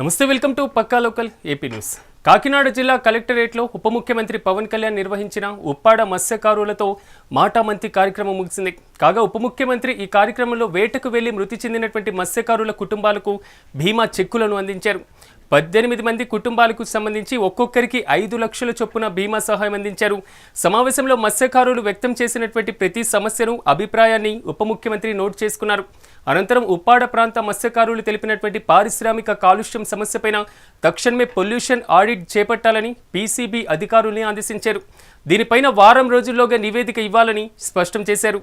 నమస్తే welcome to Pakka local AP news. Kakinada జిల్లా కలెక్టరేట్లో ఉప ముఖ్యమంత్రి పవన్ కళ్యాణ్ నిర్వహించిన ఉప్పాడ మత్స్యకారులతో మాటామంతి కార్యక్రమం ముగిసింది. కాగా ఉప ముఖ్యమంత్రి ఈ కార్యక్రమంలో వేటకు వెళ్ళి మృతి చెందినటువంటి మత్స్యకారుల కుటుంబాలకు భీమా చెక్కులను అందించారు. పద్దెనిమిది మంది కుటుంబాలకు సంబంధించి ఒక్కొక్కరికి ఐదు లక్షల చొప్పున బీమా సహాయం అందించారు. సమావేశంలో మత్స్యకారులు వ్యక్తం చేసినటువంటి ప్రతి సమస్యను అభిప్రాయాన్ని ఉప ముఖ్యమంత్రి నోట్ చేసుకున్నారు. అనంతరం ఉప్పాడ ప్రాంత మత్స్యకారులు తెలిపినటువంటి పారిశ్రామిక కాలుష్యం సమస్యపైన తక్షణమే పొల్యూషన్ ఆడిట్ చేపట్టాలని పీసీబీ అధికారుల్ని ఆదేశించారు. దీనిపైన వారం రోజుల్లోగా నివేదిక ఇవ్వాలని స్పష్టం చేశారు.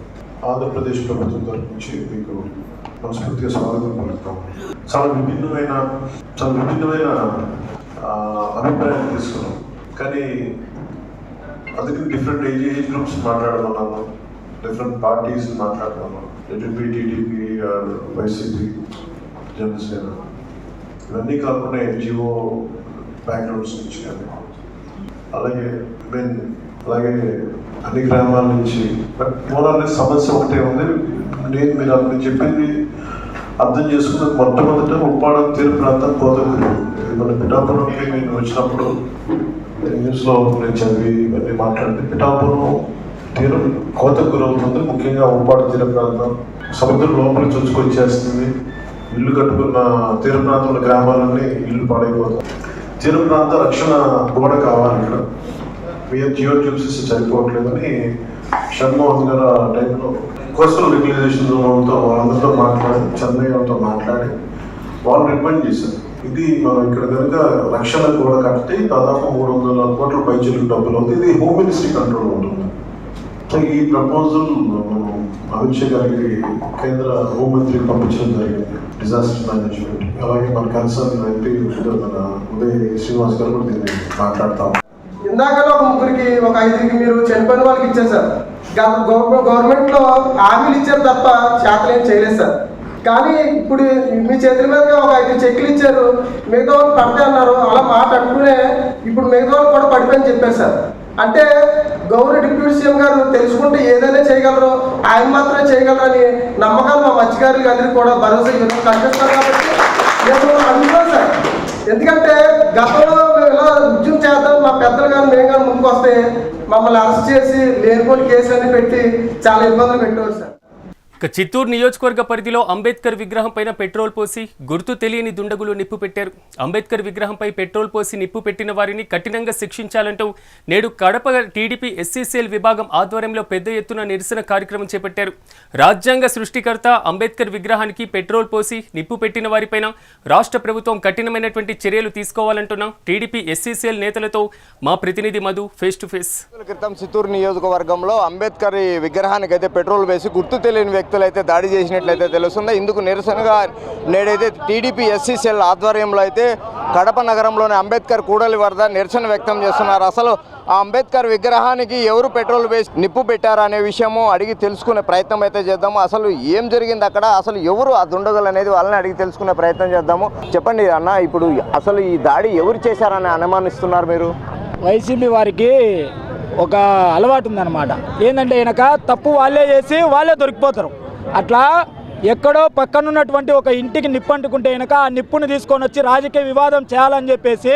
ఆంధ్రప్రదేశ్ ప్రభుత్వం తరపు నుంచి మీకు మనస్ఫూర్తిగా స్వాగతం పలుకుతాం. చాలా విభిన్నమైన చాలా విభిన్నమైన అభిప్రాయాలు తీసుకున్నాం. కానీ అందుకని డిఫరెంట్ ఏజ్ ఏజ్ గ్రూప్స్ మాట్లాడమన్నాము. Different parties మాట్లాడమన్నాము. TDP TDP YCP Janasena. ఇవన్నీ కాకుండా ఎన్జిఓ బ్యాక్గ్రౌండ్స్ నుంచి కానీ. అలాగే మెయిన్ అలాగే అన్ని గ్రామాల నుంచి బట్ సమస్య ఒకటే ఉంది. నేను మీరు మీరు చెప్పింది అర్థం చేసుకున్న మొట్టమొదట ఉప్పాడ తీర ప్రాంతం కోతగురి. మన పిఠాపురంకి నేను వచ్చినప్పుడు న్యూస్లో నేను చదివి ఇవన్నీ మాట్లాడితే పిఠాపురం తీరం కోతకు గురవుతుంది ముఖ్యంగా ఉప్పాడ తీర ప్రాంతం సముద్రం లోపల చొచ్చుకొచ్చేస్తుంది ఇల్లు కట్టుకున్న తీర ప్రాంతంలో గ్రామాలన్నీ ఇల్లు పాడైపోతాయి. తీర ప్రాంత రక్షణ గోడ కావాలి ఇక్కడ. మీరు జియో ట్యూబ్స్ సరిపోవట్లేదని షణ్మోహన్ గారు ఆ టైంలో కోస్టల్ రెగ్యులైజేషన్ జోన్తో వాళ్ళందరితో మాట్లాడి చెన్నై వాళ్ళతో మాట్లాడి వాళ్ళు రికమెండ్ చేశారు. ఇది మనం ఇక్కడ కనుక రక్షణ కూడా కడితే దాదాపు మూడు వందల కోట్ల పైచలకు డబ్బులు అవుతుంది ఇది హోమ్ మినిస్ట్రీ కంట్రోల్ ఉంటుంది. సో ఈ ప్రపోజల్ మనం అమిత్ షా గారికి కేంద్ర హోంమంత్రికి పంపించడం జరిగింది. డిజాస్టర్ మేనేజ్మెంట్ అలాగే మన కన్సర్న్ ఎంపీ ఉదయ్ శ్రీనివాస్ గారు కూడా దీన్ని మాట్లాడతాం ఇందాకలో ఒక ముగ్గురికి ఒక ఐదుగురికి మీరు చనిపోయిన వాళ్ళకి ఇచ్చారు సార్. గత గవర్నమెంట్లో హామీలు ఇచ్చారు తప్ప చేతలు ఏం చేయలేదు సార్. కానీ ఇప్పుడు మీ చేతుల మీదుగా ఒక ఐదు చెక్లు ఇచ్చారు. మిగతా వాళ్ళు పడితే అన్నారు. అలా మాట అంటూనే ఇప్పుడు మిగతా వాళ్ళు కూడా పడిపోయని చెప్పారు సార్. అంటే గౌరవ డిప్యూటీ సీఎం గారు తెలుసుకుంటే ఏదైనా చేయగలరు. ఆయన మాత్రమే చేయగలరని నమ్మకాలు మా మత్స్యకారులు అందరికీ కూడా భరోసా ఇవ్వడం కనిపిస్తారు కాబట్టి నేను అనుకోను సార్. ఎందుకంటే గతంలో మేము ఇలా ఉద్యమం చేద్దాం మా పెద్దలు కానీ మేము కానీ ముందుకు వస్తే మమ్మల్ని అరెస్ట్ చేసి లేనిపోని కేసులన్నీ పెట్టి చాలా ఇబ్బందులు పెట్టవచ్చు సార్. చిత్తూరు నియోజకవర్గ పరిధిలో అంబేద్కర్ విగ్రహం పైన పెట్రోల్ పోసి గుర్తు తెలియని దుండగులు నిప్పు పెట్టారు. అంబేద్కర్ విగ్రహంపై పెట్రోల్ పోసి నిప్పు పెట్టిన వారిని కఠినంగా శిక్షించాలంటూ నేడు కడప టీడీపీ ఎస్సీసీఎల్ విభాగం ఆధ్వర్యంలో పెద్ద ఎత్తున నిరసన కార్యక్రమం చేపట్టారు. రాజ్యాంగ సృష్టికర్త అంబేద్కర్ విగ్రహానికి పెట్రోల్ పోసి నిప్పు పెట్టిన వారిపైన రాష్ట్ర ప్రభుత్వం కఠినమైనటువంటి చర్యలు తీసుకోవాలంటున్న టీడీపీ ఎస్సీసీఎల్ నేతలతో మా ప్రతినిధి మధు ఫేస్ టు ఫేస్. క్రితం చిత్తూరు నియోజకవర్గంలో అంబేద్కర్ విగ్రహానికి అయితే పెట్రోల్ వేసి గుర్తు తెలియని వ్యక్తులు అయితే దాడి చేసినట్లయితే తెలుస్తుంది. ఇందుకు నిరసనగా నేడైతే టీడీపీ ఎస్సీసీఎల్ ఆధ్వర్యంలో అయితే కడప నగరంలోని అంబేద్కర్ కూడలి వద్ద నిరసన వ్యక్తం చేస్తున్నారు. అసలు ఆ అంబేద్కర్ విగ్రహానికి ఎవరు పెట్రోల్ వేసి నిప్పు పెట్టారు అనే విషయము అడిగి తెలుసుకునే ప్రయత్నం అయితే చేద్దాము. అసలు ఏం జరిగింది అక్కడ? అసలు ఎవరు ఆ దుండగులు అనేది వాళ్ళని అడిగి తెలుసుకునే ప్రయత్నం చేద్దాము. చెప్పండి అన్న ఇప్పుడు అసలు ఈ దాడి ఎవరు చేశారని అనుమానిస్తున్నారు మీరు? వైసీపీ వారికి ఒక అలవాటు ఉందన్నమాట. ఏంటంటే వెనక తప్పు వాళ్ళే చేసి వాళ్ళే దొరికిపోతారు. అట్లా ఎక్కడో పక్కనున్నటువంటి ఒక ఇంటికి నిప్పు అంటుకుంటే వెనక ఆ నిప్పుని తీసుకొని వచ్చి రాజకీయ వివాదం చేయాలని చెప్పేసి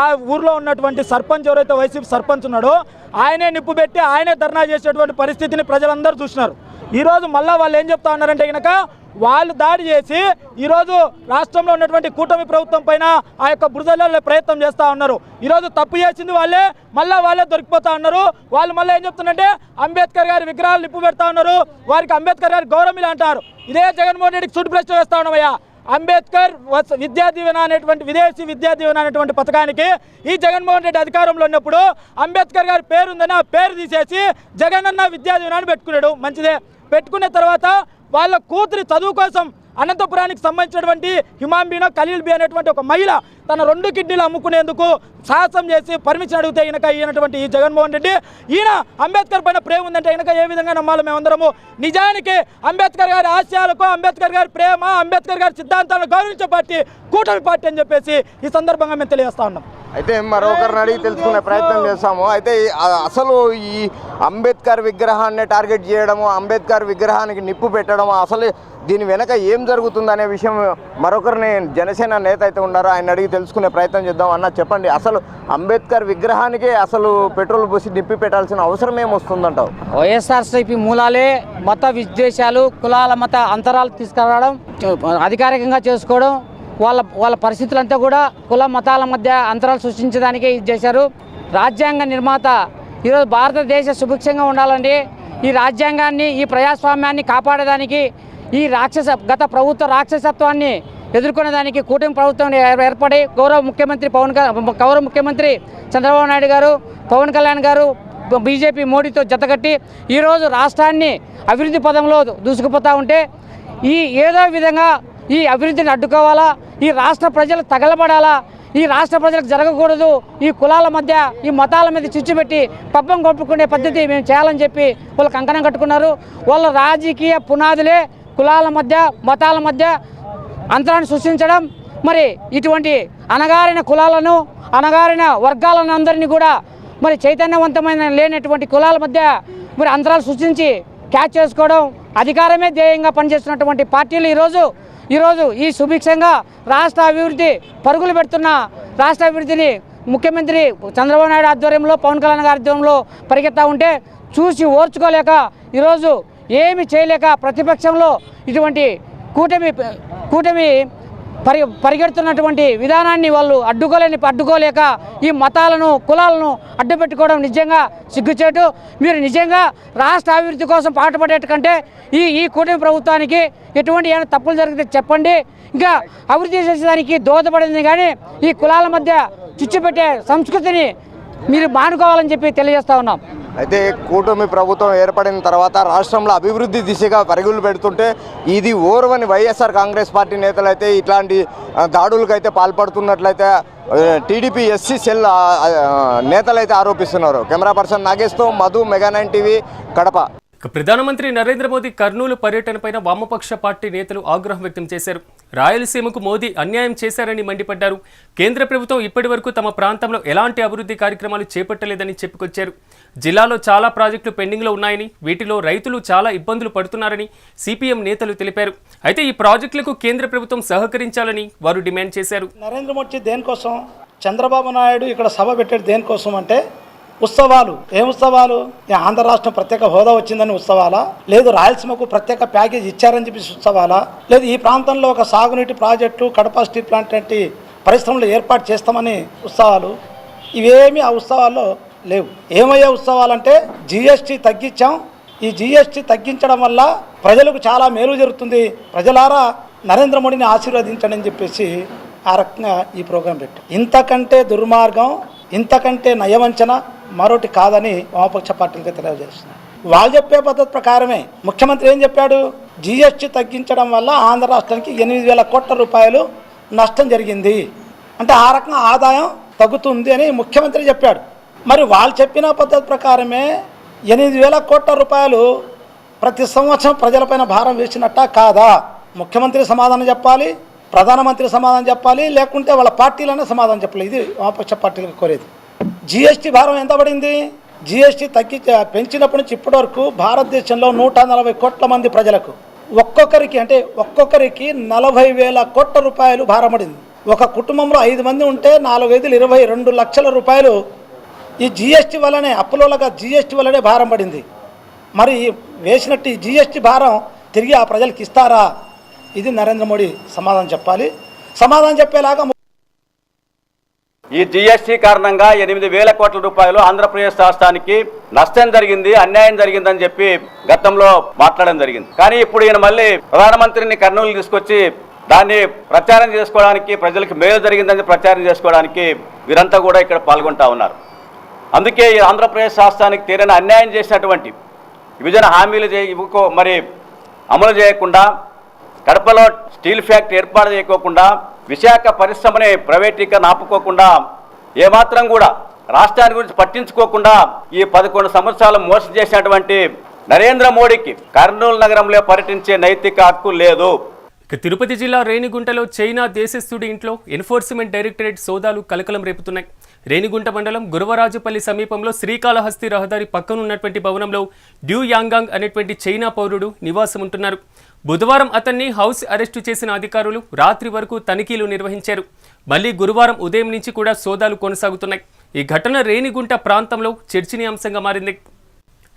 ఆ ఊర్లో ఉన్నటువంటి సర్పంచ్ ఎవరైతే వైసీపీ సర్పంచ్ ఉన్నాడో ఆయనే నిప్పు పెట్టి ఆయనే ధర్నా చేసేటువంటి పరిస్థితిని ప్రజలందరూ చూసినారు. ఈరోజు మళ్ళీ వాళ్ళు ఏం చెప్తా ఉన్నారంటే కనుక వాళ్ళు దాడి చేసి ఈరోజు రాష్ట్రంలో ఉన్నటువంటి కూటమి ప్రభుత్వం పైన ఆ యొక్క బురదలలో ప్రయత్నం చేస్తూ ఉన్నారు. ఈరోజు తప్పు చేసింది వాళ్ళే మళ్ళీ వాళ్ళే దొరికిపోతా ఉన్నారు. వాళ్ళు మళ్ళీ ఏం చెప్తున్నారంటే అంబేద్కర్ గారి విగ్రహాలు నిప్పు పెడతా ఉన్నారు. వారికి అంబేద్కర్ గారి గౌరవం ఇలా అంటారు. ఇదే జగన్మోహన్ రెడ్డికి చుట్టు ప్రశ్న వేస్తా ఉన్నామయ్యా. అంబేద్కర్ వస- విద్యా దీవెన అనేటువంటి విదేశీ విద్యా దీవెన అనేటువంటి పథకానికి ఈ జగన్మోహన్ రెడ్డి అధికారంలో ఉన్నప్పుడు అంబేద్కర్ గారి పేరు ఉందని ఆ పేరు తీసేసి జగనన్న విద్యా దీవెన పెట్టుకున్నాడు. మంచిదే. పెట్టుకున్న తర్వాత వాళ్ళ కూతురి చదువు కోసం అనంతపురానికి సంబంధించినటువంటి హిమాంబీనో ఖలీల్ బి అనేటువంటి ఒక మహిళ తన రెండు కిడ్నీలు అమ్ముకునేందుకు సాహసం చేసి పర్మిషన్ అడిగితే ఈయనక ఈయనటువంటి ఈ జగన్మోహన్ రెడ్డి. ఈయన అంబేద్కర్ పైన ప్రేమ ఉందంటే ఈయనక ఏ విధంగా నమ్మాలి మేమందరము నిజానికి అంబేద్కర్ గారి ఆశయాలకు అంబేద్కర్ గారి ప్రేమ అంబేద్కర్ గారి సిద్ధాంతాలను గౌరవించే పార్టీ కూటమి పార్టీ అని చెప్పేసి ఈ సందర్భంగా మేము తెలియజేస్తా ఉన్నాం. అయితే మరొకరిని అడిగి తెలుసుకునే ప్రయత్నం చేస్తాము. అయితే అసలు ఈ అంబేద్కర్ విగ్రహాన్ని టార్గెట్ చేయడము అంబేద్కర్ విగ్రహానికి నిప్పు పెట్టడము అసలు దీని వెనక ఏం జరుగుతుందనే విషయం మరొకరిని జనసేన నేత అయితే ఉన్నారో ఆయన అడిగి తెలుసుకునే ప్రయత్నం చేద్దాం అన్న చెప్పండి. అసలు అంబేద్కర్ విగ్రహానికే అసలు పెట్రోల్ పోసి నిప్పి పెట్టాల్సిన అవసరం ఏమొస్తుందంటావు వైఎస్ఆర్సీపీ మూలాలే మత విద్వేషాలు కులాల మత అంతరాలు తీసుకురావడం అధికారికంగా చేసుకోవడం వాళ్ళ వాళ్ళ పరిస్థితులంతా కూడా కుల మతాల మధ్య అంతరాలు సృష్టించడానికే ఇది చేశారు. రాజ్యాంగ నిర్మాత ఈరోజు భారతదేశ సుభిక్షంగా ఉండాలండి. ఈ రాజ్యాంగాన్ని ఈ ప్రజాస్వామ్యాన్ని కాపాడడానికి ఈ రాక్షస గత ప్రభుత్వ రాక్షసత్వాన్ని ఎదుర్కొనేదానికి కూటమి ప్రభుత్వం ఏర్- ఏర్పడి గౌరవ ముఖ్యమంత్రి పవన్ గౌరవ ముఖ్యమంత్రి చంద్రబాబు నాయుడు గారు పవన్ కళ్యాణ్ గారు బీజేపీ మోడీతో జతకట్టి ఈరోజు రాష్ట్రాన్ని అభివృద్ధి పదంలో దూసుకుపోతూ ఉంటే ఈ ఏదో విధంగా ఈ అభివృద్ధిని అడ్డుకోవాలా? ఈ రాష్ట్ర ప్రజలు తగలబడాలా? ఈ రాష్ట్ర ప్రజలకు జరగకూడదు? ఈ కులాల మధ్య ఈ మతాల మీద చిచ్చుపెట్టి పబ్బం కొట్టుకునే పద్ధతి మేము చేయాలని చెప్పి వాళ్ళు కంకణం కట్టుకున్నారు. వాళ్ళ రాజకీయ పునాదులే కులాల మధ్య మతాల మధ్య అంతరాన్ని సృష్టించడం. మరి ఇటువంటి అనగారిన కులాలను అనగారిన వర్గాలను అందరినీ కూడా మరి చైతన్యవంతమైన లేనటువంటి కులాల మధ్య మరి అంతరాలు సృష్టించి క్యాచ్ చేసుకోవడం అధికారమే ధ్యేయంగా పనిచేస్తున్నటువంటి పార్టీలు ఈరోజు ఈరోజు ఈ సుభిక్షంగా రాష్ట్ర అభివృద్ధి పరుగులు పెడుతున్న రాష్ట్ర అభివృద్ధిని ముఖ్యమంత్రి చంద్రబాబు నాయుడు ఆధ్వర్యంలో పవన్ కళ్యాణ్ గారి ఆధ్వర్యంలో పరిగెత్తా ఉంటే చూసి ఓర్చుకోలేక ఈరోజు ఏమి చేయలేక ప్రతిపక్షంలో ఇటువంటి కూటమి కూటమి పరి పరిగెడుతున్నటువంటి విధానాన్ని వాళ్ళు అడ్డుకోలేని అడ్డుకోలేక ఈ మతాలను కులాలను అడ్డుపెట్టుకోవడం నిజంగా సిగ్గుచేటు. మీరు నిజంగా రాష్ట్ర అభివృద్ధి కోసం పాటుపడేటకంటే ఈ ఈ కూటమి ప్రభుత్వానికి ఎటువంటి ఏమైనా తప్పులు జరిగితే చెప్పండి. ఇంకా అభివృద్ధి చేసేదానికి దోహదపడింది కానీ ఈ కులాల మధ్య చిచ్చు పెట్టే సంస్కృతిని మీరు మానుకోవాలని చెప్పి తెలియజేస్తా ఉన్నాం. అయితే కూటమి ప్రభుత్వం ఏర్పడిన తర్వాత రాష్ట్రంలో అభివృద్ధి దిశగా పరుగులు పెడుతుంటే ఇది ఓర్వని వైఎస్ఆర్ కాంగ్రెస్ పార్టీ నేతలు అయితే ఇట్లాంటి దాడులకైతే పాల్పడుతున్నట్లయితే టీడీపీ ఎస్సీ సెల్ నేతలైతే ఆరోపిస్తున్నారు. Camera person నాగేశ్తో Madhu mega nine TV Kadapa. ప్రధానమంత్రి నరేంద్ర మోదీ కర్నూలు పర్యటనపైన వామపక్ష పార్టీ నేతలు ఆగ్రహం వ్యక్తం చేశారు. రాయలసీమకు మోదీ అన్యాయం చేశారని మండిపడ్డారు. కేంద్ర ప్రభుత్వం ఇప్పటివరకు తమ ప్రాంతంలో ఎలాంటి అభివృద్ధి కార్యక్రమాలు చేపట్టలేదని చెప్పుకొచ్చారు. జిల్లాలో చాలా ప్రాజెక్టులు పెండింగ్లో ఉన్నాయని వీటిలో రైతులు చాలా ఇబ్బందులు పడుతున్నారని సిపిఎం నేతలు తెలిపారు. అయితే ఈ ప్రాజెక్టులకు కేంద్ర ప్రభుత్వం సహకరించాలని వారు డిమాండ్ చేశారు. నరేంద్ర మోడీ దేనికోసం? చంద్రబాబు నాయుడు ఇక్కడ సభ పెట్టాడు దేనికోసం అంటే ఉత్సవాలు. ఏం ఉత్సవాలు? ఆంధ్ర రాష్ట్రం ప్రత్యేక హోదా వచ్చిందని ఉత్సవాలా? లేదు రాయలసీమకు ప్రత్యేక ప్యాకేజ్ ఇచ్చారని చెప్పి ఉత్సవాలా? లేదు ఈ ప్రాంతంలో ఒక సాగునీటి ప్రాజెక్టు కడప స్టీల్ ప్లాంట్ వంటి పరిశ్రమలు ఏర్పాటు చేస్తామని ఉత్సవాలు. ఇవేమీ ఆ ఉత్సవాల్లో లేవు. ఏమయ్యే ఉత్సవాలంటే జిఎస్టీ తగ్గించాం. ఈ జిఎస్టీ తగ్గించడం వల్ల ప్రజలకు చాలా మేలు జరుగుతుంది. ప్రజలారా నరేంద్ర మోడీని ఆశీర్వదించండి అని చెప్పేసి ఆ రకంగా ఈ ప్రోగ్రాం పెట్టాం. ఇంతకంటే దుర్మార్గం ఇంతకంటే నయవంచన మరొకటి కాదని వామపక్ష పార్టీలకి తెలియజేస్తున్నారు. వాళ్ళు చెప్పే పద్ధతి ప్రకారమే ముఖ్యమంత్రి ఏం చెప్పాడు? జిఎస్టీ తగ్గించడం వల్ల ఆంధ్ర రాష్ట్రానికి ఎనిమిది వేల కోట్ల రూపాయలు నష్టం జరిగింది. అంటే ఆ రకంగా ఆదాయం తగ్గుతుంది అని ముఖ్యమంత్రి చెప్పాడు. మరి వాళ్ళు చెప్పిన పద్ధతి ప్రకారమే ఎనిమిది వేల కోట్ల రూపాయలు ప్రతి సంవత్సరం ప్రజలపైన భారం వేసినట్ట కాదా? ముఖ్యమంత్రి సమాధానం చెప్పాలి. ప్రధానమంత్రి సమాధానం చెప్పాలి లేకుంటే వాళ్ళ పార్టీలనే సమాధానం చెప్పాలి. ఇది వామపక్ష పార్టీలకు కోరేది. జిఎస్టీ భారం ఎంత పడింది? జిఎస్టీ తగ్గి పెంచినప్పటి నుంచి ఇప్పటి వరకు భారతదేశంలో నూట నలభై కోట్ల మంది ప్రజలకు ఒక్కొక్కరికి అంటే ఒక్కొక్కరికి నలభై వేల కోట్ల రూపాయలు భారం పడింది. ఒక కుటుంబంలో ఐదు మంది ఉంటే నాలుగు ఐదులు ఇరవై రెండు లక్షల రూపాయలు. ఈ జిఎస్టీ వల్లనే అప్పులోగా జిఎస్టీ వల్లనే భారం పడింది. మరి వేసినట్టు ఈ జిఎస్టీ భారం తిరిగి ఆ ప్రజలకు ఇస్తారా? ఇది నరేంద్ర మోడీ సమాధానం చెప్పాలి. సమాధానం చెప్పేలాగా ఈ జీఎస్టీ కారణంగా ఎనిమిది వేల కోట్ల రూపాయలు ఆంధ్రప్రదేశ్ రాష్ట్రానికి నష్టం జరిగింది అన్యాయం జరిగిందని చెప్పి గతంలో మాట్లాడడం జరిగింది. కానీ ఇప్పుడు ఈయన మళ్ళీ ప్రధానమంత్రిని కర్నూలు తీసుకొచ్చి దాన్ని ప్రచారం చేసుకోవడానికి ప్రజలకు మేలు జరిగిందని ప్రచారం చేసుకోవడానికి వీరంతా కూడా ఇక్కడ పాల్గొంటా ఉన్నారు. అందుకే ఈ ఆంధ్రప్రదేశ్ రాష్ట్రానికి తీరని అన్యాయం చేసినటువంటి విభజన హామీలు చే మరి అమలు చేయకుండా కడపలో స్టీల్ ఫ్యాక్టరీ ఏర్పాటు చేయకోకుండా విశాఖ పరిశ్రమని ప్రైవేటీకరణ ఆపుకోకుండా ఏమాత్రం కూడా రాష్ట్రాన్ని గురించి పట్టించుకోకుండా ఈ పదకొండు సంవత్సరాలు మోసం చేసినటువంటి నరేంద్ర మోడీకి కర్నూలు నగరంలో పర్యటించే నైతిక హక్కు లేదు. ఇక తిరుపతి జిల్లా రేణిగుంటలో చైనా దేశస్థుడి ఇంట్లో ఎన్ఫోర్స్మెంట్ డైరెక్టరేట్ సోదాలు కలకలం రేపుతున్నాయి. రేణిగుంట మండలం గురవరాజుపల్లి సమీపంలో శ్రీకాళహస్తి రహదారి పక్కనున్నటువంటి భవనంలో డ్యూ యాంగాంగ్ అనేటువంటి చైనా పౌరుడు నివాసం ఉంటున్నారు బుధవారం అతన్ని హౌస్ అరెస్టు చేసిన అధికారులు రాత్రి వరకు తనిఖీలు నిర్వహించారు. మళ్ళీ గురువారం ఉదయం నుంచి కూడా సోదాలు కొనసాగుతున్నాయి. ఈ ఘటన రేణిగుంట ప్రాంతంలో చర్చనీయాంశంగా మారింది.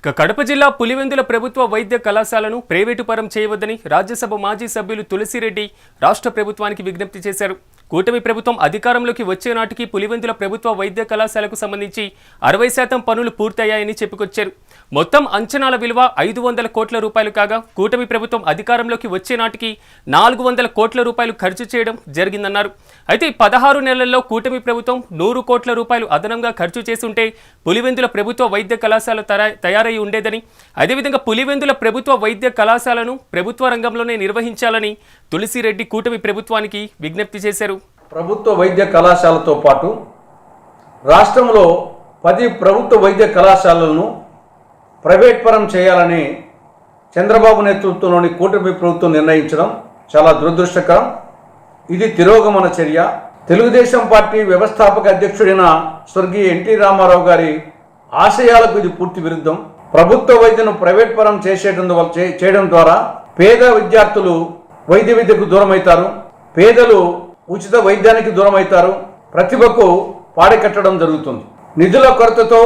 ఇక కడప జిల్లా పులివెందుల ప్రభుత్వ వైద్య కళాశాలను ప్రైవేటు పరం చేయవద్దని రాజ్యసభ మాజీ సభ్యులు తులసిరెడ్డి రాష్ట్ర ప్రభుత్వానికి విజ్ఞప్తి చేశారు. కూటమి ప్రభుత్వం అధికారంలోకి వచ్చే నాటికి పులివెందుల ప్రభుత్వ వైద్య కళాశాలకు సంబంధించి అరవై శాతం పనులు పూర్తయ్యాయని చెప్పుకొచ్చారు. మొత్తం అంచనాల విలువ ఐదు వందల కోట్ల రూపాయలు కాగా కూటమి ప్రభుత్వం అధికారంలోకి వచ్చే నాటికి నాలుగు వందల కోట్ల రూపాయలు ఖర్చు చేయడం జరిగిందన్నారు. అయితే పదహారు నెలల్లో కూటమి ప్రభుత్వం నూరు కోట్ల రూపాయలు అదనంగా ఖర్చు చేసుంటే పులివెందుల ప్రభుత్వ వైద్య కళాశాల తయారై ఉండేదని అదేవిధంగా పులివెందుల ప్రభుత్వ వైద్య కళాశాలను ప్రభుత్వ రంగంలోనే నిర్వహించాలని తులసిరెడ్డి కూటమి ప్రభుత్వానికి విజ్ఞప్తి చేశారు. ప్రభుత్వ వైద్య కళాశాలతో పాటు రాష్ట్రంలో పది ప్రభుత్వ వైద్య కళాశాలలను ప్రైవేట్ పరం చేయాలని చంద్రబాబు నేతృత్వంలోని కూటమి ప్రభుత్వం నిర్ణయించడం చాలా దురదృష్టకరం. ఇది తిరోగమన చర్య. తెలుగుదేశం పార్టీ వ్యవస్థాపక అధ్యక్షుడైన స్వర్గీయ ఎన్టీ రామారావు గారి ఆశయాలకు ఇది పూర్తి విరుద్ధం. ప్రభుత్వ వైద్యను ప్రైవేట్ పరం చేసేయడం చేయడం ద్వారా పేద విద్యార్థులు వైద్య విద్యకు దూరమవుతారు పేదలు ఉచిత వైద్యానికి దూరమవుతారు ప్రతిభకు పాడకట్టడం జరుగుతుంది. నిధుల కొరతతో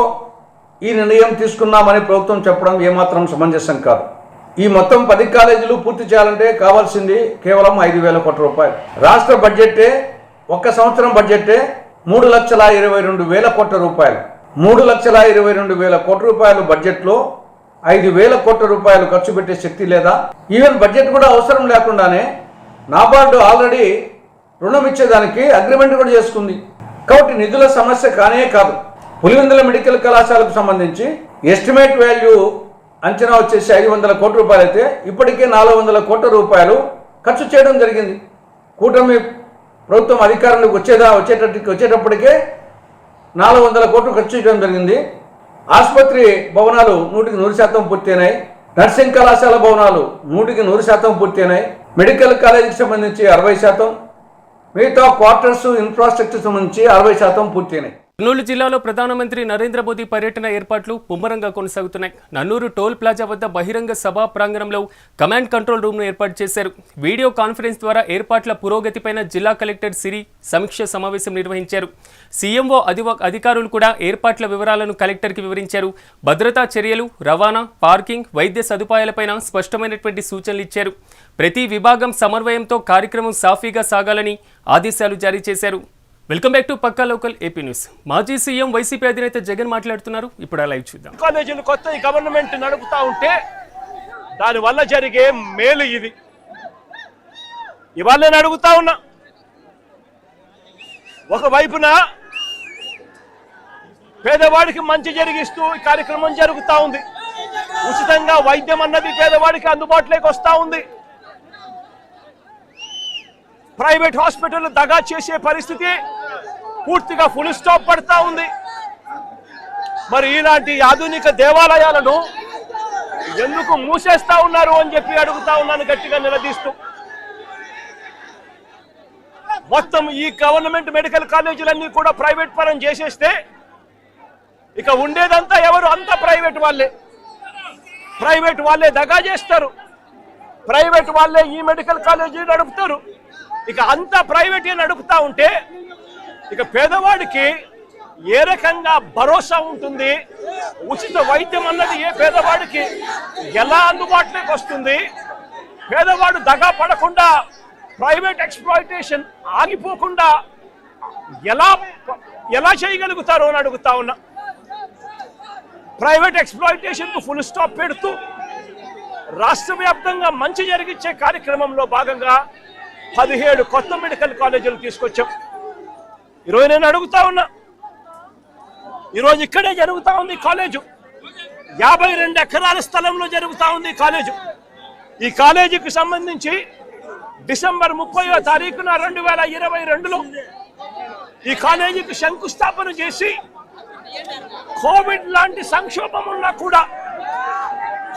ఈ నిర్ణయం తీసుకున్నామని ప్రభుత్వం చెప్పడం ఏమాత్రం సమంజసం కాదు. ఈ మొత్తం పది కాలేజీలు పూర్తి చేయాలంటే కావాల్సింది కేవలం ఐదు వేల కోట్ల రూపాయలు. రాష్ట్ర బడ్జెటే ఒక్క సంవత్సరం బడ్జెటే మూడు లక్షల ఇరవై రెండు వేల కోట్ల రూపాయలు. మూడు లక్షల ఇరవై రెండు వేల కోట్ల రూపాయలు బడ్జెట్లో ఐదు వేల కోట్ల రూపాయలు ఖర్చు పెట్టే శక్తి లేదా? ఈవెన్ బడ్జెట్ కూడా అవసరం లేకుండానే నాబార్డు ఆల్రెడీ రుణం ఇచ్చేదానికి అగ్రిమెంట్ కూడా చేసుకుంది. కాబట్టి నిధుల సమస్య కానే కాదు. పులివెందుల మెడికల్ కళాశాలకు సంబంధించి ఎస్టిమేట్ వాల్యూ అంచనా వచ్చేసి ఐదు వందల కోట్ల రూపాయలు అయితే ఇప్పటికే నాలుగు వందల కోట్ల రూపాయలు ఖర్చు చేయడం జరిగింది. కూటమి ప్రభుత్వం అధికారంలోకి వచ్చేదా వచ్చేటట్టు వచ్చేటప్పటికే నాలుగు వందల కోట్లు ఖర్చు చేయడం జరిగింది. ఆసుపత్రి భవనాలు నూటికి నూరు శాతం పూర్తయినాయి. నర్సింగ్ కళాశాల భవనాలు నూటికి నూరు శాతం పూర్తయినాయి. మెడికల్ కాలేజీకి సంబంధించి అరవై శాతం. మిగతా క్వార్టర్స్ ఇన్ఫ్రాస్ట్రక్చర్ సంబంధించి అరవై శాతం పూర్తయినాయి. కర్నూలు జిల్లాలో ప్రధానమంత్రి నరేంద్ర మోదీ పర్యటన ఏర్పాట్లు ముమ్మరంగా కొనసాగుతున్నాయి. నన్నూరు టోల్ ప్లాజా వద్ద బహిరంగ సభా ప్రాంగణంలో కమాండ్ కంట్రోల్ రూమ్ను ఏర్పాటు చేశారు. వీడియో కాన్ఫరెన్స్ ద్వారా ఏర్పాట్ల పురోగతిపైన జిల్లా కలెక్టర్ సిరి సమీక్ష సమావేశం నిర్వహించారు. సీఎంఓ అధివ అధికారులు కూడా ఏర్పాట్ల వివరాలను కలెక్టర్కి వివరించారు. భద్రతా చర్యలు రవాణా పార్కింగ్ వైద్య సదుపాయాలపైన స్పష్టమైనటువంటి సూచనలు ఇచ్చారు. ప్రతి విభాగం సమన్వయంతో కార్యక్రమం సాఫీగా సాగాలని ఆదేశాలు జారీ చేశారు. Welcome back to Pakka local AP news. మాజీ సీఎం వైసీపీ అధినేత జగన్ మాట్లాడుతున్నారు. ఇప్పుడు ఆ లైవ్ చూద్దాం. కాలేజీలు కొత్త ఈ గవర్నమెంట్ నడుపుతా ఉంటే దాని వల్ల జరిగే మేలు ఇది. ఇవాళ నేను అడుగుతా ఉన్నా. ఒకవైపున పేదవాడికి మంచి జరిగిస్తూ ఈ కార్యక్రమం జరుగుతూ ఉంది. ఉచితంగా వైద్యం అన్నది పేదవాడికి అందుబాటులోకి వస్తూ ఉంది. ప్రైవేట్ హాస్పిటల్ దగా చేసే పరిస్థితి పూర్తిగా ఫుల్ స్టాప్ పడతా ఉంది. మరి ఇలాంటి ఆధునిక దేవాలయాలను ఎందుకు మూసేస్తా ఉన్నారు అని చెప్పి అడుగుతా ఉన్నాను గట్టిగా నిలదీస్తూ. మొత్తం ఈ గవర్నమెంట్ మెడికల్ కాలేజీలన్నీ కూడా ప్రైవేట్ పరం చేసేస్తే ఇక ఉండేదంతా ఎవరు? అంతా ప్రైవేట్ వాళ్ళే. ప్రైవేట్ వాళ్ళే దగా చేస్తారు. ప్రైవేట్ వాళ్ళే ఈ మెడికల్ కాలేజీ నడుపుతారు. ఇక అంతా ప్రైవేటే నడుపుతా ఉంటే ఇక పేదవాడికి ఏ రకంగా భరోసా ఉంటుంది? ఉచిత వైద్యం అన్నది ఏ పేదవాడికి ఎలా అందుబాటులోకి వస్తుంది? పేదవాడు దగా పడకుండా ప్రైవేట్ ఎక్స్ప్లాయిటేషన్ ఆగిపోకుండా ఎలా ఎలా చేయగలుగుతారో అని అడుగుతా ఉన్నా. ప్రైవేట్ ఎక్స్ప్లాయిటేషన్కు ఫుల్ స్టాప్ పెడుతూ రాష్ట్ర వ్యాప్తంగా మంచి జరిగించే కార్యక్రమంలో భాగంగా పదిహేడు కొత్త మెడికల్ కాలేజీలు తీసుకొచ్చాం. ఈరోజు నేను అడుగుతా ఉన్నా. ఈరోజు ఇక్కడే జరుగుతా ఉంది కాలేజు. యాభై రెండు ఎకరాల స్థలంలో జరుగుతా ఉంది కాలేజు. ఈ కాలేజీకి సంబంధించి డిసెంబర్ ముప్పయో తారీఖున రెండు వేల ఇరవై రెండులో ఈ కాలేజీకి శంకుస్థాపన చేసి కోవిడ్ లాంటి సంక్షోభం ఉన్నా కూడా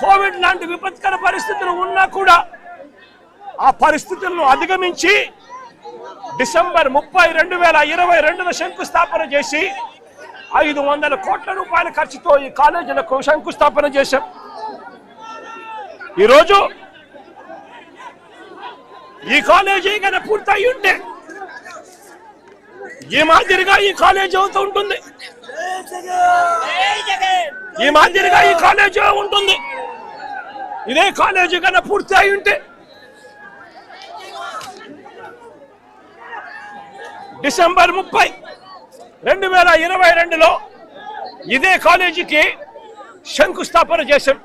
కోవిడ్ లాంటి విపత్కర పరిస్థితులు ఉన్నా కూడా ఆ పరిస్థితులను అధిగమించి డిసెంబర్ ముప్పై రెండు వేల ఇరవై రెండున శంకుస్థాపన చేసి ఐదు వందల కోట్ల రూపాయల ఖర్చుతో ఈ కాలేజీలకు శంకుస్థాపన చేశాం. ఈరోజు ఈ కాలేజీ కనుక పూర్తయి ఉంటే ఈ మాదిరిగా ఈ కాలేజీ అవుతూ ఉంటుంది. ఈ మాదిరిగా ఈ కాలేజీ ఉంటుంది. ఇదే కాలేజీ కన్నా పూర్తి అయి ఉంటే డిసెంబర్ ముప్పై రెండు వేల ఇరవై రెండులో ఇదే కాలేజీకి శంకుస్థాపన చేశాం.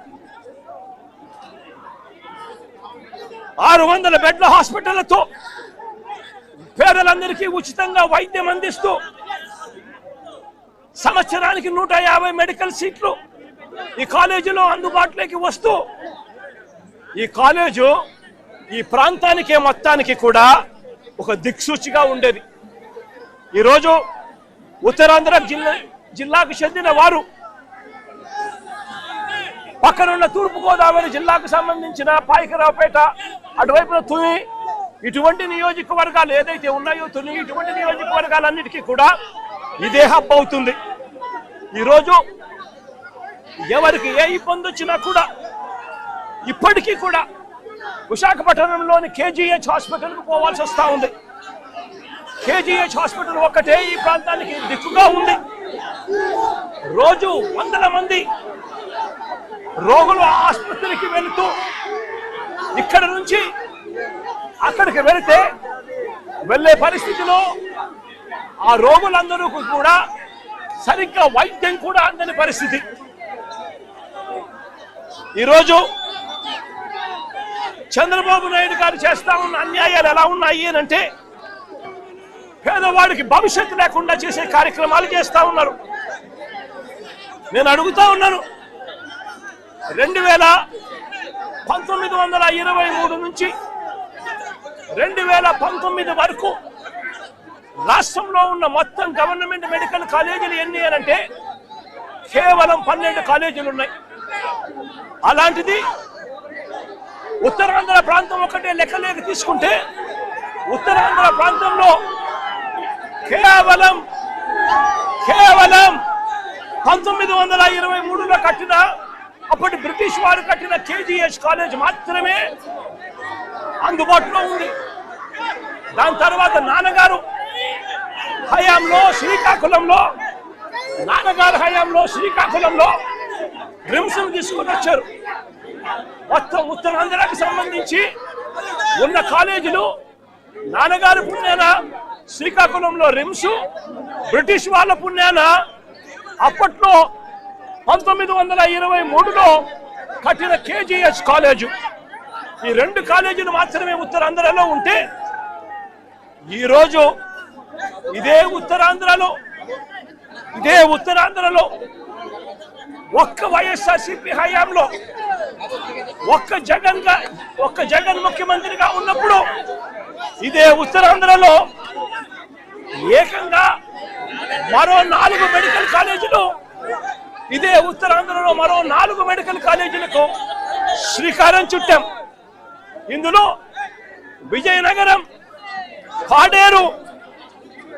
ఆరు వందల బెడ్ల హాస్పిటళ్ళతో పేదలందరికీ ఉచితంగా వైద్యం అందిస్తూ సంవత్సరానికి నూట యాభై మెడికల్ సీట్లు ఈ కాలేజీలో అందుబాటులోకి వస్తూ ఈ కాలేజు ఈ ప్రాంతానికి మొత్తానికి కూడా ఒక దిక్సూచిగా ఉండేది. ఈరోజు ఉత్తరాంధ్ర జిల్లా జిల్లాకు చెందిన వారు పక్కనున్న తూర్పుగోదావరి జిల్లాకు సంబంధించిన పాయకరావుపేట అటువైపున తుని ఇటువంటి నియోజకవర్గాలు ఏదైతే ఉన్నాయో తుని ఇటువంటి నియోజకవర్గాలన్నిటికీ కూడా ఇదే హబ్ అవుతుంది. ఈరోజు ఎవరికి ఏ ఇబ్బంది వచ్చినా కూడా ఇప్పటికీ కూడా విశాఖపట్నంలోని కేజీహెచ్ హాస్పిటల్కు పోవాల్సి వస్తూ ఉంది. కేజీహెచ్ హాస్పిటల్ ఒక్కటే ఈ ప్రాంతానికి దిక్కుగా ఉంది. రోజు వందల మంది రోగులు ఆసుపత్రికి వెళుతూ ఇక్కడ నుంచి అక్కడికి వెళితే వెళ్ళే పరిస్థితిలో ఆ రోగులందరూ కూడా సరిగ్గా వైద్యం కూడా అందని పరిస్థితి. ఈరోజు చంద్రబాబు నాయుడు గారు చేస్తా ఉన్న అన్యాయాలు ఎలా ఉన్నాయి అంటే పేదవాడికి భవిష్యత్తు లేకుండా చేసే కార్యక్రమాలు చేస్తా ఉన్నారు. నేను అడుగుతా ఉన్నాను రెండు వేల పంతొమ్మిది వందల ఇరవై మూడు నుంచి రెండు వేల పంతొమ్మిది వరకు రాష్ట్రంలో ఉన్న మొత్తం గవర్నమెంట్ మెడికల్ కాలేజీలు ఎన్ని అంటే కేవలం పన్నెండు కాలేజీలు ఉన్నాయి. అలాంటిది ఉత్తరాంధ్ర ప్రాంతం ఒకటే లెక్కలేక తీసుకుంటే ఉత్తరాంధ్ర ప్రాంతంలో కేవలం కేవలం పంతొమ్మిది వందల ఇరవై మూడులో కట్టిన అప్పటి బ్రిటిష్ వారు కట్టిన కేజీఎస్ కాలేజ్ మాత్రమే అందుబాటులో ఉంది. దాని తర్వాత నాన్నగారు హయాంలో శ్రీకాకుళంలో నాన్నగారు హయాంలో శ్రీకాకుళంలో రిమ్స్ను తీసుకుని వచ్చారు. మొత్తం ఉత్తరాంధ్రకి సంబంధించి ఉన్న కాలేజీలు నాన్నగారు పుణ్యాన శ్రీకాకుళంలో రిమ్స్ బ్రిటిష్ వాళ్ళ పుణ్యాన అప్పట్లో పంతొమ్మిది వందల ఇరవై మూడులో కట్టిన కేజీహెచ్ కాలేజు. ఈ రెండు కాలేజీలు మాత్రమే ఉత్తరాంధ్రలో ఉంటే ఈరోజు ఇదే ఉత్తరాంధ్రలో ఇదే ఉత్తరాంధ్రలో ఒక్క వైఎస్ఆర్సిపి హయాంలో ఒక్క జగన్ ఒక్క జగన్ ముఖ్యమంత్రిగా ఉన్నప్పుడు ఇదే ఉత్తరాంధ్రలో ఏకంగా మరో నాలుగు మెడికల్ కాలేజీలు ఇదే ఉత్తరాంధ్రలో మరో నాలుగు మెడికల్ కాలేజీలకు శ్రీకారం చుట్టాం. ఇందులో విజయనగరం పాడేరు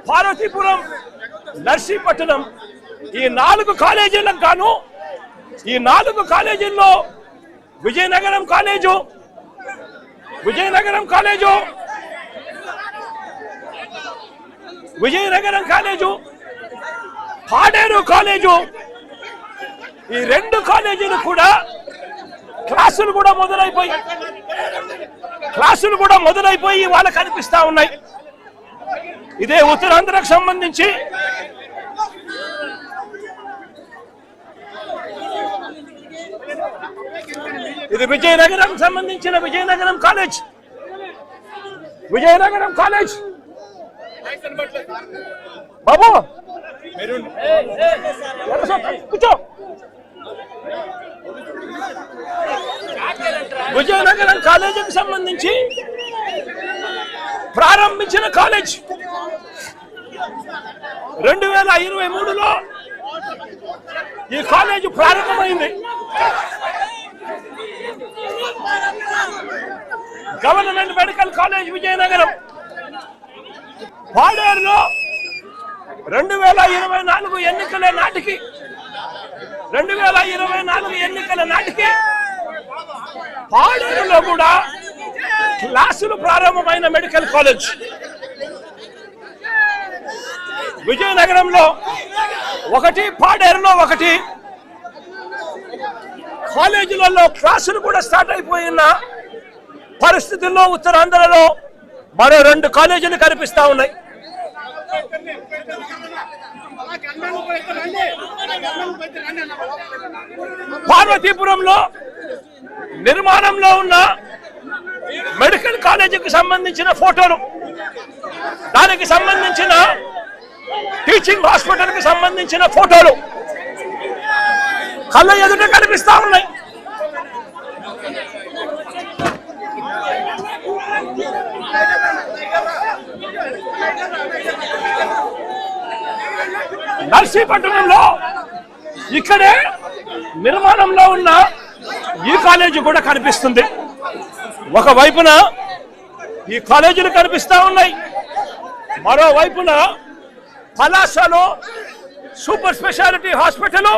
పార్వతీపురం నర్సీపట్నం ఈ నాలుగు కాలేజీలకు గాను ఈ నాలుగు కాలేజీల్లో Vizianagaram college Vizianagaram college Vizianagaram college Paderu college ఈ రెండు కాలేజీలు కూడా క్లాసులు కూడా మొదలైపోయి క్లాసులు కూడా మొదలైపోయి వాళ్ళకి కనిపిస్తా ఉన్నాయి. ఇదే ఉత్తరాంధ్రకు సంబంధించి ఇది విజయనగరం సంబంధించిన విజయనగరం కాలేజ్. విజయనగరం కాలేజ్. బాబు! కూర్చో! విజయనగరం కాలేజీకి సంబంధించి ప్రారంభించిన కాలేజ్. రెండు వేల ఇరవై మూడులో ఈ కాలేజ్ ప్రారంభమైంది. Government medical college Vizianagaram. పాడేరులో రెండు వేల ఇరవై నాలుగు ఎన్నికల నాటికి రెండు వేల ఇరవై నాలుగు ఎన్నికల నాటికి పాడేరులో కూడా క్లాసులు ప్రారంభమైన మెడికల్ కాలేజ్. విజయనగరంలో ఒకటి పాడేరులో ఒకటి. కాలేజీలలో క్లాసులు కూడా స్టార్ట్ అయిపోయిన పరిస్థితుల్లో ఉత్తరాంధ్రలో మరో రెండు కాలేజీలు కనిపిస్తా ఉన్నాయి. పార్వతీపురంలో నిర్మాణంలో ఉన్న మెడికల్ కాలేజీకి సంబంధించిన ఫోటోలు దానికి సంబంధించిన టీచింగ్ హాస్పిటల్కి సంబంధించిన ఫోటోలు కళ్ళ ఎదుట కనిపిస్తా ఉన్నాయి. నర్సీపట్నంలో ఇక్కడే నిర్మాణంలో ఉన్న ఈ కాలేజీ కూడా కనిపిస్తుంది. ఒకవైపున ఈ కాలేజీలు కనిపిస్తూ ఉన్నాయి. మరోవైపున పలాసలో సూపర్ స్పెషాలిటీ హాస్పిటల్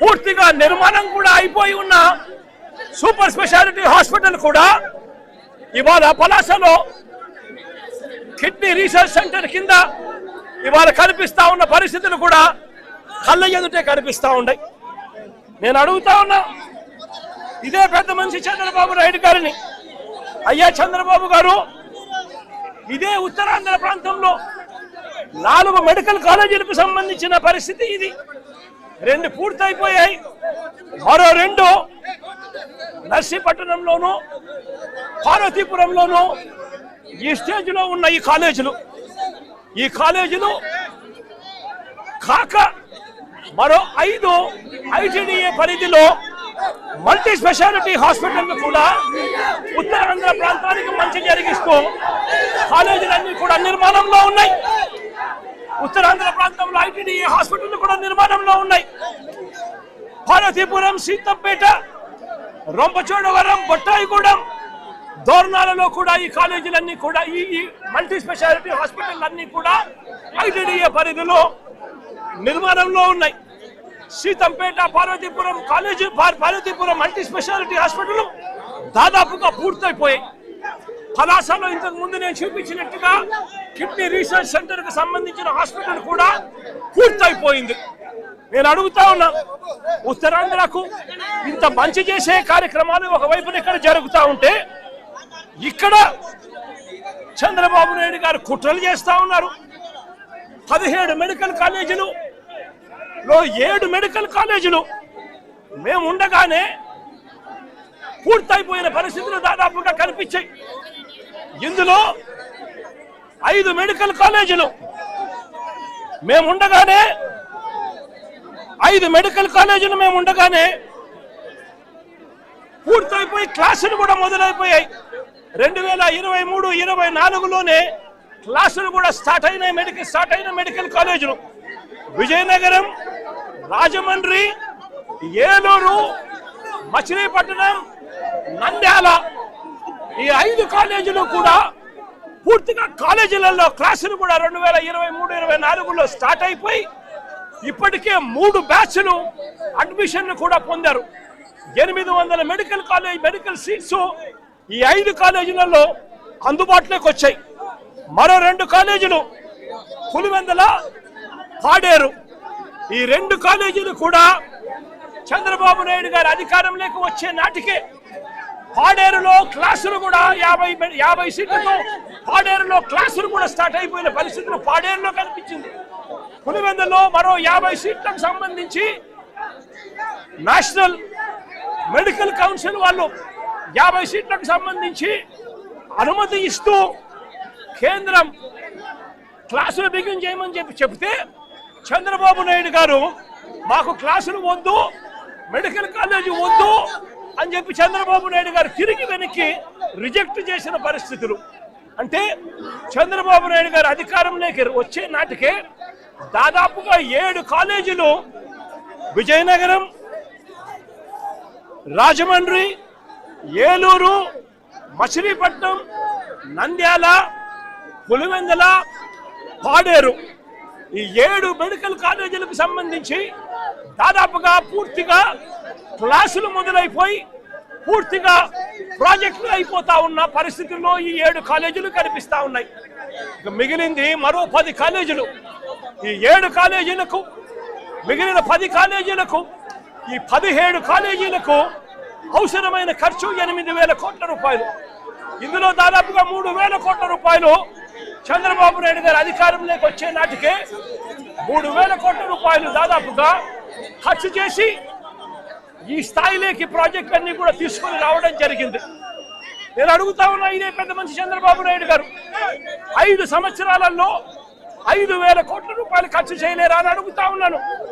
పూర్తిగా నిర్మాణం కూడా అయిపోయి ఉన్న సూపర్ స్పెషాలిటీ హాస్పిటల్ కూడా ఇవాళ పలాసలో కిడ్నీ రీసెర్చ్ సెంటర్ కింద ఇవాళ కనిపిస్తా ఉన్న పరిస్థితులు కూడా కళ్ళ ఎదుటే కనిపిస్తా ఉన్నాయి నేను అడుగుతా ఉన్నా ఇదే పెద్ద మనిషి చంద్రబాబు నాయుడు గారిని. అయ్యా చంద్రబాబు గారు ఇదే ఉత్తరాంధ్ర ప్రాంతంలో నాలుగు మెడికల్ కాలేజీలకు సంబంధించిన పరిస్థితి ఇది. రెండు పూర్తయిపోయాయి. మరో రెండు నర్సీపట్నంలోను పార్వతీపురంలోను ఈ స్టేజ్లో ఉన్న ఈ కాలేజీలు. ఈ కాలేజీలు కాక మరో ఐదు ఐటీడీఏ పరిధిలో మల్టీ స్పెషాలిటీ హాస్పిటల్ కూడా ఉత్తరాంధ్ర ప్రాంతానికి మంచి జరిగిస్తూ కాలేజీలన్నీ కూడా నిర్మాణంలో ఉన్నాయి. ఉత్తరాంధ్ర ప్రాంతంలో ఐటీడీఏ హాస్పిటల్ కూడా నిర్మాణంలో ఉన్నాయి. పార్వతీపురం సీతంపేట రొంపచోడవరం బొట్టాయిగూడెం దోరణాలలో కూడా ఈ కాలేజీలన్నీ కూడా ఈ ఈ మల్టీ స్పెషాలిటీ హాస్పిటల్ కూడా ఐటీడీఏ పరిధిలో నిర్మాణంలో ఉన్నాయి. సీతంపేట పార్వతీపురం కాలేజీ పార్- పార్వతీపురం మల్టీ స్పెషాలిటీ హాస్పిటల్ దాదాపుగా పూర్తయిపోయాయి. కళాశాలలో ఇంతకు ముందు నేను చూపించినట్టుగా కిడ్నీ రీసెర్చ్ సెంటర్కు సంబంధించిన హాస్పిటల్ కూడా పూర్తయిపోయింది. నేను అడుగుతా ఉన్నా ఉత్తరాంధ్రకు ఇంత మంచి చేసే కార్యక్రమాలు ఒకవైపున ఇక్కడ జరుగుతూ ఉంటే ఇక్కడ చంద్రబాబు నాయుడు గారు కుట్రలు చేస్తా ఉన్నారు. పదిహేడు మెడికల్ కాలేజీలు లో ఏడు మెడికల్ కాలేజీలు. మేము ఉండగానే పూర్తయిపోయిన పరిస్థితులు దాదాపుగా కనిపించాయి. ఇందులో ఐదు మెడికల్ కాలేజీలు. మేము ఉండగానే ఐదు మెడికల్ కాలేజీలు మేము ఉండగానే పూర్తయిపోయి క్లాసులు కూడా మొదలైపోయాయి. రెండు వేల ఇరవై మూడు ఇరవై నాలుగులోనే క్లాసులు కూడా స్టార్ట్ అయినాయి మెడికల్ స్టార్ట్ అయిన మెడికల్ కాలేజీలు. విజయనగరం రాజమండ్రి ఏలూరు మచిలీపట్నం నంద్యాల ఈ ఐదు కాలేజీలు కూడా పూర్తిగా కాలేజీలలో క్లాసులు కూడా రెండు వేల ఇరవై మూడు ఇరవై నాలుగులో స్టార్ట్ అయిపోయి ఇప్పటికే మూడు బ్యాచ్లు అడ్మిషన్లు కూడా పొందారు. ఎనిమిది వందల మెడికల్ కాలేజ్ మెడికల్ సీట్స్ ఈ ఐదు కాలేజీలలో అందుబాటులోకి వచ్చాయి. మరో రెండు కాలేజీలు పులివెందల పాడేరు. ఈ రెండు కాలేజీలు కూడా చంద్రబాబు నాయుడు గారి అధికారంలోకి వచ్చే నాటికే పాడేరులో క్లాసులు కూడా యాభై యాభై సీట్లతో పాడేరులో క్లాసులు కూడా స్టార్ట్ అయిపోయిన పరిస్థితులు పాడేరులో కనిపించింది. పులివెందులో మరో యాభై సీట్లకు సంబంధించి నేషనల్ మెడికల్ కౌన్సిల్ వాళ్ళు యాభై సీట్లకు సంబంధించి అనుమతి ఇస్తూ కేంద్రం క్లాసులు బిగిన్ చేయమని చెప్పి చెప్తే చంద్రబాబు నాయుడు గారు మాకు క్లాసులు వద్దు మెడికల్ కాలేజీ వద్దు అని చెప్పి చంద్రబాబు నాయుడు గారు తిరిగి వెనక్కి రిజెక్ట్ చేసిన పరిస్థితులు. అంటే చంద్రబాబు నాయుడు గారు అధికారంలోకి వచ్చే నాటికే దాదాపుగా ఏడు కాలేజీలు విజయనగరం రాజమండ్రి ఏలూరు మచిలీపట్నం నంద్యాల పులివెందల పాడేరు. ఈ ఏడు మెడికల్ కాలేజీలకు సంబంధించి దాదాపుగా పూర్తిగా క్లాసులు మొదలైపోయి పూర్తిగా ప్రాజెక్టులు అయిపోతా ఉన్న పరిస్థితుల్లో ఈ ఏడు కాలేజీలు కనిపిస్తా ఉన్నాయి. మిగిలింది మరో పది కాలేజీలు. ఈ ఏడు కాలేజీలకు మిగిలిన పది కాలేజీలకు ఈ పదిహేడు కాలేజీలకు అవసరమైన ఖర్చు ఎనిమిది వేల కోట్ల రూపాయలు. ఇందులో దాదాపుగా మూడు వేల కోట్ల రూపాయలు చంద్రబాబు నాయుడు గారు అధికారంలోకి వచ్చే నాటికే మూడు వేల కోట్ల రూపాయలు దాదాపుగా ఖర్చు చేసి ఈ స్థాయిలోకి ప్రాజెక్ట్ అన్ని కూడా తీసుకొని రావడం జరిగింది. నేను అడుగుతా ఉన్నా ఇదే పెద్ద మనిషి చంద్రబాబు నాయుడు గారు. ఐదు సంవత్సరాలలో ఐదు వేల కోట్ల రూపాయలు ఖర్చు చేయలేరా అని అడుగుతా ఉన్నాను.